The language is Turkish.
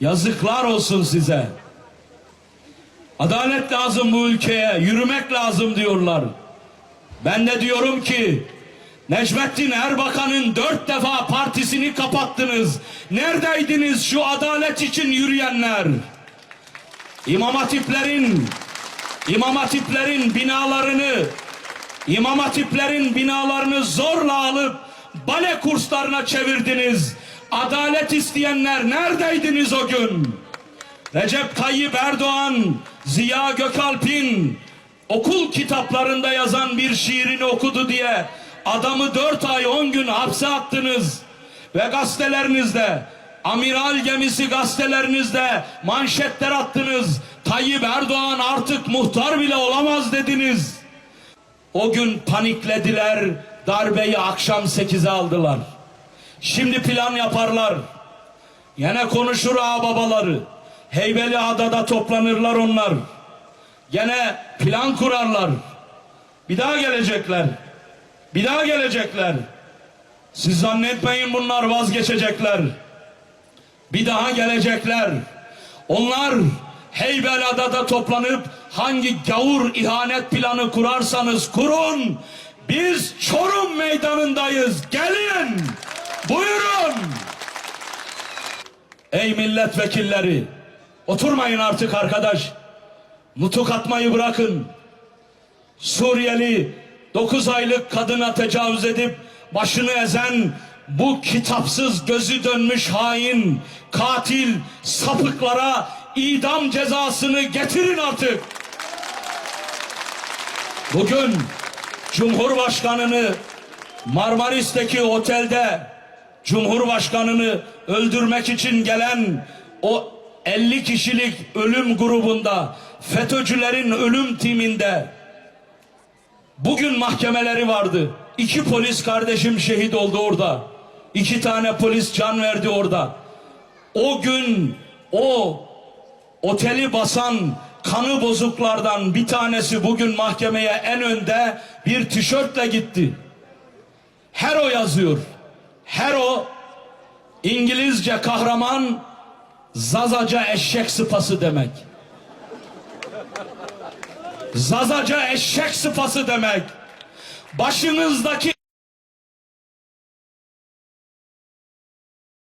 Yazıklar olsun size. Adalet lazım bu ülkeye, yürümek lazım diyorlar. Ben de diyorum ki Necmettin Erbakan'ın dört defa partisini kapattınız. Neredeydiniz şu adalet için yürüyenler? İmam hatiplerin, İmam hatiplerin binalarını, İmam hatiplerin binalarını zorla alıp bale kurslarına çevirdiniz. Adalet isteyenler neredeydiniz o gün? Recep Tayyip Erdoğan, Ziya Gökalp'in okul kitaplarında yazan bir şiirini okudu diye adamı dört ay on gün hapse attınız. Ve gazetelerinizde, amiral gemisi gazetelerinizde manşetler attınız. Tayyip Erdoğan artık muhtar bile olamaz dediniz. O gün paniklediler, darbeyi akşam 8'e aldılar. Şimdi plan yaparlar. Gene konuşur ağababaları. Heybeli adada toplanırlar onlar. Gene plan kurarlar. Bir daha gelecekler. Bir daha gelecekler. Siz zannetmeyin bunlar vazgeçecekler. Bir daha gelecekler. Onlar Heybeliada'da toplanıp hangi gavur ihanet planı kurarsanız kurun. Biz Çorum meydanındayız. Gelin. Buyurun. Ey milletvekilleri. Oturmayın artık arkadaş. Nutuk atmayı bırakın. Suriyeli 9 aylık kadına tecavüz edip başını ezen bu kitapsız gözü dönmüş hain, katil, sapıklara idam cezasını getirin artık. Bugün Cumhurbaşkanını Marmaris'teki otelde Cumhurbaşkanını öldürmek için gelen o 50 kişilik ölüm grubunda FETÖ'cülerin ölüm timinde Bugün mahkemeleri vardı. İki polis kardeşim şehit oldu orada. İki tane polis can verdi orada. O gün o oteli basan kanı bozuklardan bir tanesi bugün mahkemeye en önde bir tişörtle gitti. Hero yazıyor. Hero İngilizce kahraman Zazaca eşek sıpası demek. Zazaca eşek sıpası demek. Başınızdaki